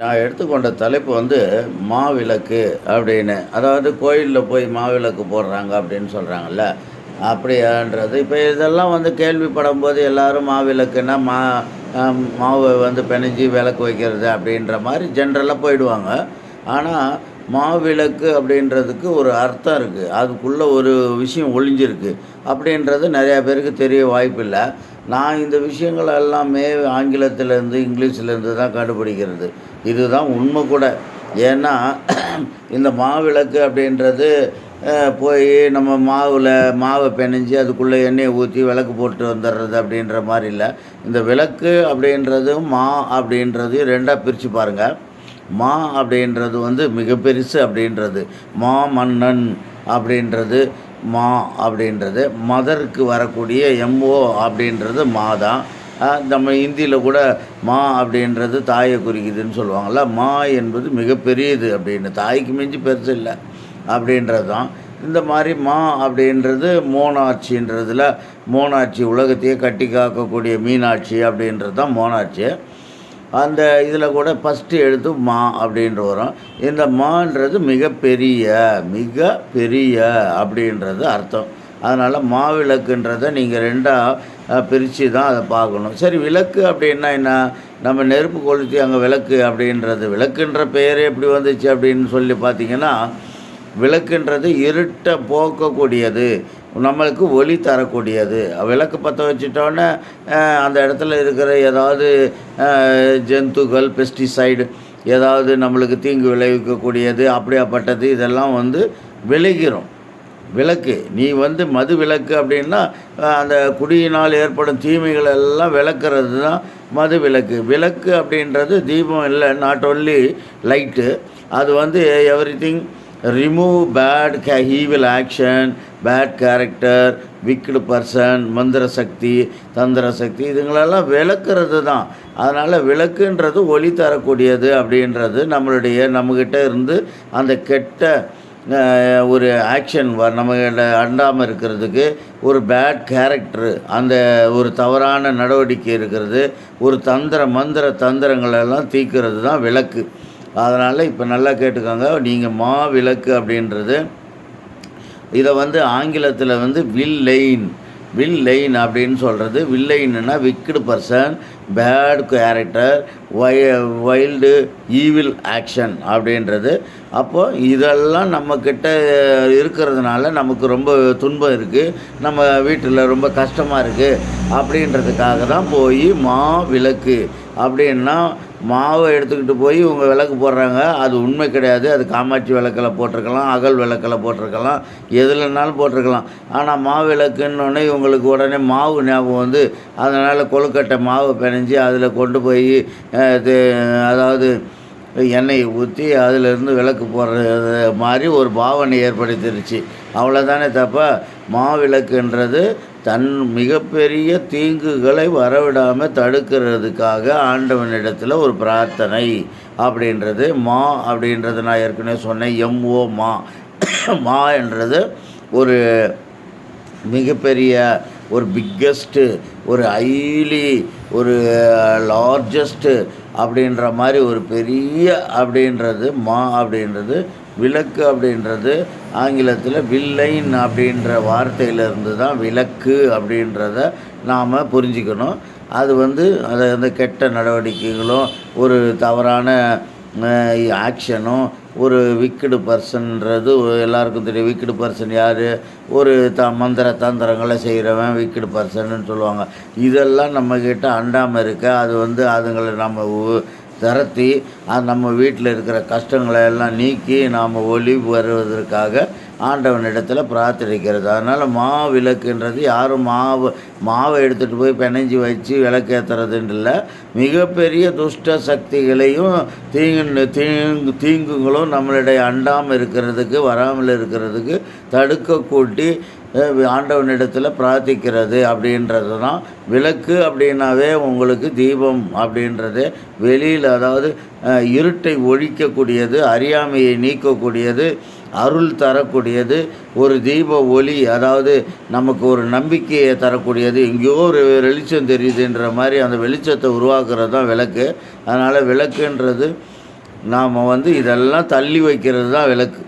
நான் எடுத்துக்கொண்ட தலைப்பு வந்து மாவிளக்கு அப்படின்னு. அதாவது கோயிலில் போய் மாவிளக்கு போடுறாங்க அப்படின்னு சொல்கிறாங்கல்ல அப்படியான்றது இப்போ இதெல்லாம் வந்து கேள்விப்படும் போது எல்லாரும் மாவிளக்குன்னா மா மாவை வந்து பிணைஞ்சி விளக்கு வைக்கிறது அப்படின்ற மாதிரி ஜென்ரலாக போயிடுவாங்க. ஆனால் மாவிளக்கு அப்படின்றதுக்கு ஒரு அர்த்தம் இருக்குது அதுக்குள்ளே ஒரு விஷயம் ஒளிஞ்சிருக்கு. அப்படின்றது நிறையா பேருக்கு தெரிய வாய்ப்பில்லை. நான் இந்த விஷயங்கள் எல்லாமே ஆங்கிலத்திலேருந்து இங்கிலீஷ்லேருந்து தான் கண்டுபிடிக்கிறது. இதுதான் உண்மை கூட. ஏன்னா இந்த மாவிளக்கு அப்படின்றது போய் நம்ம மாவில் மாவை பிணைஞ்சி அதுக்குள்ளே எண்ணெயை ஊற்றி விளக்கு போட்டு வந்துடுறது அப்படின்ற மாதிரி இல்லை. இந்த விளக்கு அப்படின்றதும் மா அப்படின்றதையும் ரெண்டாக பிரித்து பாருங்கள் மா அப்படின்றது வந்து மிக பெருசு அப்படின்றது. மா மன்னன் அப்படின்றது. மா அப்படின்றது மதருக்கு வரக்கூடிய எம்ஓ அப்படின்றது மா தான் நம்ம இந்தியில் கூட மா அப்படின்றது தாயை குறிக்குதுன்னு சொல்லுவாங்கள்ல மா என்பது மிகப்பெரியது அப்படின்னு தாய்க்கு மிஞ்சி பெருசு இல்லை அப்படின்றது தான் இந்த மாதிரி மா அப்படின்றது மோனாட்சின்றதுல மோனாட்சி உலகத்தையே கட்டி காக்கக்கூடிய மீனாட்சி அப்படின்றது தான் மோனாட்சி. அந்த இதில் கூட ஃபஸ்ட்டு எழுத்து மா அப்படின்ற வரும். இந்த மான்றது மிகப்பெரிய மிக பெரிய அப்படின்றது அர்த்தம். அதனால் மாவிளக்குன்றதை நீங்கள் ரெண்டாக பிரித்து தான் அதை பார்க்கணும். சரி விளக்கு அப்படின்னா என்ன? நம்ம நெருப்பு கொளுத்தி அங்கே விளக்கு அப்படின்றது. விளக்குன்ற பெயரே எப்படி வந்துச்சு அப்படின்னு சொல்லி பார்த்தீங்கன்னா விளக்குன்றது இருட்டை போக்கக்கூடியது. நம்மளுக்கு ஒளி தரக்கூடியது. விளக்கு பற்ற வச்சிட்டோன்னே அந்த இடத்துல இருக்கிற ஏதாவது ஜந்துக்கள் பெஸ்டிசைடு ஏதாவது நம்மளுக்கு தீங்கு விளைவிக்கக்கூடியது அப்படியாப்பட்டது இதெல்லாம் வந்து விளைகிறோம். விளக்கு. நீ வந்து மது விளக்கு அப்படின்னா அந்த குடியினால் ஏற்படும் தீமைகள் எல்லாம் விளக்குறது தான் மது விளக்கு. விளக்கு அப்படின்றது தீபம் இல்லை நாட் ஒன்லி லைட்டு அது வந்து everything remove bad K evil action bad character wicked person மந்திர சக்தி தந்திர சக்தி இதுங்களெல்லாம் விளக்குறது தான். அதனால் விளக்குன்றது ஒளி தரக்கூடியது அப்படின்றது நம்மளுடைய நம்மக்கிட்ட இருந்து அந்த கெட்ட ஒரு ஆக்ஷன் வ நம்ம அண்டாமல் இருக்கிறதுக்கு ஒரு பேட் கேரக்டரு அந்த ஒரு தவறான நடவடிக்கை இருக்கிறது ஒரு தந்திர மந்திர தந்திரங்களெல்லாம் தீக்கிறது தான் விளக்கு. அதனால் இப்போ நல்லா கேட்டுக்கோங்க. நீங்கள் மா விளக்கு அப்படின்றது இதை வந்து ஆங்கிலத்தில் வந்து வில் லைன் வில் லைன் அப்படின்னு சொல்கிறது வில்லைன்னா விக்கடு பர்சன் பேட் கேரக்டர் வை வைல்டு ஈவில் ஆக்ஷன் அப்படின்றது. அப்போது இதெல்லாம் நம்மக்கிட்ட இருக்கிறதுனால நமக்கு ரொம்ப துன்பம் இருக்குது நம்ம வீட்டில் ரொம்ப கஷ்டமாக இருக்குது அப்படின்றதுக்காக தான் போய் மா விளக்கு அப்படின்னா மாவை எடுத்துக்கிட்டு போய் இவங்க விளக்கு போடுறாங்க. அது உண்மை கிடையாது. அது காமாட்சி விளக்கில் போட்டிருக்கலாம் அகல் விளக்கில் போட்டிருக்கலாம் எதுலனாலும் போட்டிருக்கலாம். ஆனால் மாவு விளக்குன்னொடனே இவங்களுக்கு உடனே மாவு ஞாபகம் வந்து அதனால் கொழுக்கட்டை மாவு பிணைஞ்சி அதில் கொண்டு போய் அதாவது எண்ணெயை ஊற்றி அதிலிருந்து விளக்கு போடுறது மாதிரி ஒரு பாவனை ஏற்படுத்திருச்சு. அவ்வளோதானே தப்ப? மாவிளக்குன்றது தன் மிகப்பெரிய தீங்குகளை வரவிடாமல் தடுக்கிறதுக்காக ஆண்டவனிடத்தில் ஒரு பிரார்த்தனை. அப்படின்றது மா அப்படின்றது நான் ஏற்கனவே சொன்னேன். எம்ஓ மா. மா என்றது ஒரு மிகப்பெரிய ஒரு பிக்கஸ்ட்டு ஒரு ஹைலி ஒரு uh, லார்ஜஸ்ட்டு அப்படின்ற மாதிரி ஒரு பெரிய அப்படின்றது மா அப்படின்றது விளக்கு அப்படின்றது ஆங்கிலத்தில் வில்லைன் அப்படின்ற வார்த்தையிலிருந்து தான் விளக்கு அப்படின்றத நாம் புரிஞ்சுக்கணும். அது வந்து அது வந்து கெட்ட நடவடிக்கைகளும் ஒரு தவறான ஆக்ஷனும் ஒரு விக்கடு பர்சன்றது எல்லாருக்கும் தெரியும். விக்கடு பர்சன் யார்? ஒரு த மந்திர தந்திரங்களை செய்கிறவன் விக்கடு பர்சன்னு சொல்லுவாங்க. இதெல்லாம் நம்மக்கிட்ட அண்டாமல் இருக்க அது வந்து அதுங்களை நம்ம உ- அது நம்ம வீட்டில் இருக்கிற கஷ்டங்களை எல்லாம் நீக்கி நாம் ஒளி வருவதற்காக ஆண்டவனிடத்தில் பிரார்த்தனைக்கிறது அதனால் மா விளக்குன்றது யாரும் மாவு மாவை எடுத்துகிட்டு போய் பிணைஞ்சி வச்சு விளக்கேற்றுறதுன்னு இல்லை மிகப்பெரிய துஷ்ட சக்திகளையும் தீங்கு தீங்கு தீங்குகளும் நம்மளுடைய அண்டாமல் இருக்கிறதுக்கு வராமல் இருக்கிறதுக்கு தடுக்க கூட்டி ஆண்டவனிடத்தில் பிரார்த்திக்கிறது அப்படின்றது தான் விளக்கு அப்படின்னாவே உங்களுக்கு தீபம் அப்படின்றது. வெளியில் அதாவது இருட்டை ஒழிக்கக்கூடியது அறியாமையை நீக்கக்கூடியது அருள் தரக்கூடியது ஒரு தீப ஒளி அதாவது நமக்கு ஒரு நம்பிக்கையை தரக்கூடியது. எங்கேயோ ஒரு வெளிச்சம் தெரியுதுன்ற மாதிரி அந்த வெளிச்சத்தை உருவாக்குறது தான் விளக்கு. அதனால் விளக்குன்றது நாம் வந்து இதெல்லாம் தள்ளி வைக்கிறது தான் விளக்கு.